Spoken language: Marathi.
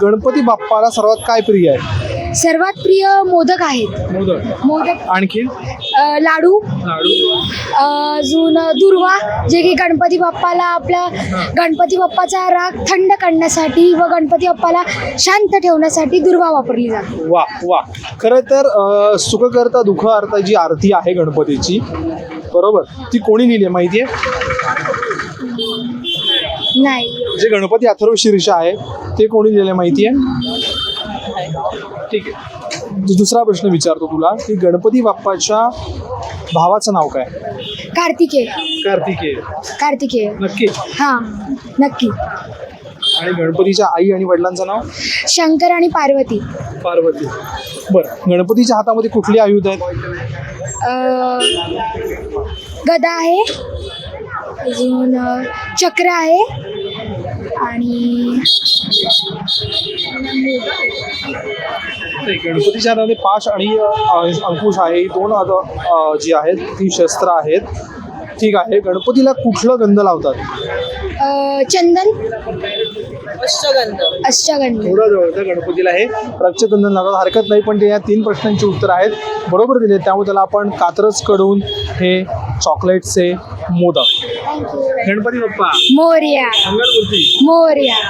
गणपती बाप्पाला सर्वात काय प्रिय आहे? सर्वात प्रिय मोदक आहेत. मोदक. मोदक. आणखीन अ, लाडू. लाडू. अ, अजून दुर्वा जे की गणपती बाप्पाला आपला गणपती बाप्पाचा राग थंड करण्यासाठी व गणपती बाप्पाला शांत ठेवण्यासाठी दुर्वा वापरली जाते. वा वा. खरं तर अ, सुख करता दुःख अर्थ जी आरती आहे गणपतीची बरोबर? ती कोणी लिहिली आहे माहिती आहे? नाही. जे गणपती अथर्व शीर्ष आहे ते कोणी लिहिलं माहिती आहे ठीक आहे. दु- दुसरा प्रश्न विचारतो तुला की गणपती बाप्पाच्या भावाचं नाव काय? कार्तिकेय. कार्तिकेय. कार्तिकेय. नक्की? हां नक्की. आणि गणपतीच्या आई आणि वडिलांचं नाव? शंकर आणि पार्वती. पार्वती. बरं गणपतीच्या हातामध्ये कुठली आयुध आहेत? अ, गदा आहे अजून चक्र आहे. आणि गणपतीच्या पाश आणि अंकुश आहे. ही दोन अ, जी आहेत ती शस्त्र आहेत. ठीक आहे. गणपतीला कुठलं गंध लावतात? चंदन. अष्टगंध. थोडं गणपतीला हे रक्षचंदन लावतात. हरकत नाही पण ते या तीन प्रश्नांची उत्तर आहेत. बरोबर दिले. त्यामुळे त्याला आपण कात्रजकडून हे चॉकलेटचे मोदक. गणपती बाप्पा. मोर्या. मंगलमूर्ती मोर्या.